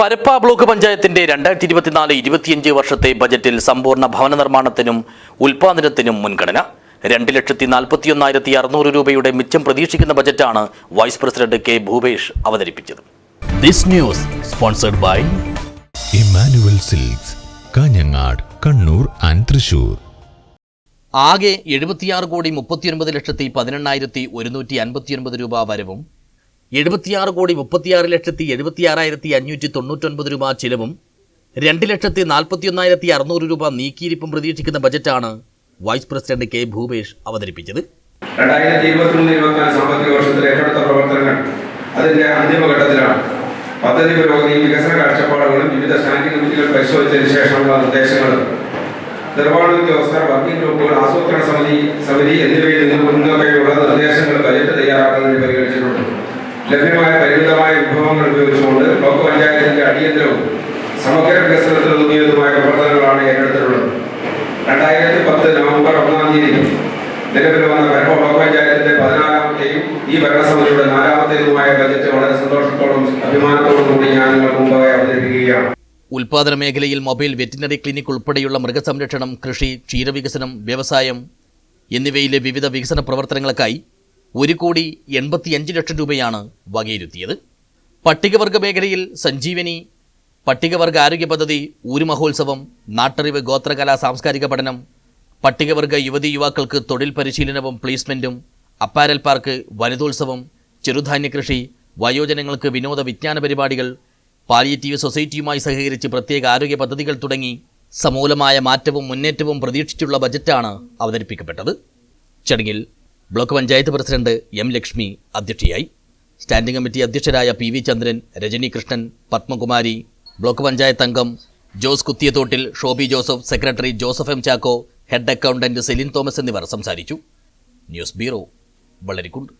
Parappa block പഞ്ചായത്തിന്റെ രണ്ടായിരത്തി ഇരുപത്തിനാല് ഇരുപത്തിയഞ്ച് വർഷത്തെ ബജറ്റിൽ സമ്പൂർണ ഭവന നിർമ്മാണത്തിനും ഉൽപാദനത്തിനും മുൻഗണന. രണ്ട് ലക്ഷത്തി നാൽപ്പത്തിയൊന്നായിരത്തി അറുന്നൂറ് രൂപയുടെ മിച്ചം പ്രതീക്ഷിക്കുന്ന ബജറ്റാണ് വൈസ് പ്രസിഡന്റ് കെ ഭൂപേഷ് അവതരിപ്പിച്ചത്. This news sponsored by Emmanuel silks Kanhangad Kannur and Thrissur. ആകെ എഴുപത്തിയാറ് കോടി മുപ്പത്തിയൊൻപത് ലക്ഷത്തി പതിനെണ്ണായിരത്തി ഒരുന്നൂറ്റി അൻപത്തിയൊൻപത് രൂപ വരവും എഴുപത്തിയാറ് കോടി മുപ്പത്തിയാറ് ലക്ഷത്തി എഴുപത്തിയാറായിരത്തി അഞ്ഞൂറ്റി തൊണ്ണൂറ്റൊൻപത് രൂപ ചിലവും രണ്ട് ലക്ഷത്തി നാൽപ്പത്തിയൊന്നായിരത്തി അറുന്നൂറ് രൂപ നീക്കിയിരിപ്പും പ്രതീക്ഷിക്കുന്ന ബജറ്റാണ് വൈസ് പ്രസിഡന്റ് കെ ഭൂപേഷ് അവതരിപ്പിച്ചത്. രണ്ടായിരത്തി ഇരുപത്തിമൂന്ന് ഇരുപത്തിനാല് സാമ്പത്തിക വർഷത്തിൽ ഏറ്റെടുത്ത പ്രവർത്തനങ്ങൾ അതിന്റെ അന്തിമഘട്ടത്തിലാണ് പദ്ധതി പുരോഗതി വികസന കാഴ്ചപ്പാടുകളും വിവിധ സ്റ്റാൻഡിംഗ് കമ്മിറ്റികൾ പരിശോധിച്ചതിന് ശേഷമുള്ള നിർദ്ദേശങ്ങളും നിർവഹണ ഉദ്യോഗസ്ഥർ വർക്കിംഗ് ഗ്രൂപ്പുകൾ ആസൂത്രണ സമിതി സമിതി എന്നിവയിൽ നിന്ന് മുൻകൈയുള്ള നിർദ്ദേശങ്ങൾ ബജറ്റ് തയ്യാറാക്കുന്നതിന് ലഭ്യമായ പരിമിതമായ വിഭവങ്ങൾ ഉപയോഗിച്ചുകൊണ്ട് ബ്ലോക്ക് പഞ്ചായത്തിന്റെ അടിയന്തരവും സമഗ്ര വികസനത്തിൽ ഊന്നിയതുമായ പ്രവർത്തനങ്ങളാണ് ഏറ്റെടുത്തിട്ടുള്ളത്. രണ്ടായിരത്തി പത്ത് നവംബർ ഒന്നാം തീയതി നിലവിൽ വന്ന പരപ്പ ബ്ലോക്ക് പഞ്ചായത്തിന്റെ പതിനാറാമത്തെയും ഈ ഭരണസമിതിയുടെ നാലാമത്തേതുമായ ബജറ്റ് വളരെ സന്തോഷത്തോടും അഭിമാനത്തോടും കൂടി ഞാൻ നിങ്ങൾക്ക് മുമ്പായി അവതരിപ്പിക്കുകയാണ്. ഉൽപാദന മേഖലയിൽ മൊബൈൽ വെറ്റിനറി ക്ലിനിക് ഉൾപ്പെടെയുള്ള മൃഗസംരക്ഷണം കൃഷി ക്ഷീരവികസനം വ്യവസായം എന്നിവയിലെ വിവിധ വികസന പ്രവർത്തനങ്ങൾക്കായി ഒരു കോടി എൺപത്തിയഞ്ച് ലക്ഷം രൂപയാണ് വകയിരുത്തിയത്. പട്ടികവർഗ മേഖലയിൽ സഞ്ജീവനി പട്ടികവർഗ ആരോഗ്യ പദ്ധതി ഊരുമഹോത്സവം നാട്ടറിവ് ഗോത്രകലാ സാംസ്കാരിക പഠനം പട്ടികവർഗ യുവതി യുവാക്കൾക്ക് തൊഴിൽ പരിശീലനവും പ്ലേസ്മെന്റും അപ്പാരൽ പാർക്ക് വനിതോത്സവം ചെറുധാന്യ കൃഷി വയോജനങ്ങൾക്ക് വിനോദ വിജ്ഞാന പരിപാടികൾ പാലിയേറ്റീവ് സൊസൈറ്റിയുമായി സഹകരിച്ച് പ്രത്യേക ആരോഗ്യ പദ്ധതികൾ തുടങ്ങി സമൂലമായ മാറ്റവും മുന്നേറ്റവും പ്രതീക്ഷിച്ചുള്ള ബജറ്റാണ് അവതരിപ്പിക്കപ്പെട്ടത്. ചടങ്ങിൽ block panchayat president M Lakshmi അധ്യക്ഷയായി. Standing committee അധ്യക്ഷരായ P V Chandran Rajani Krishnan Padmakumari block panchayat അംഗം Jose കുത്തിയതോട്ടിൽ Shobi Joseph secretary Joseph M Chacko head accountant Celine Thomas എന്നിവർ സംസാരിച്ചു. News bureau വളരിക്കുണ്ട്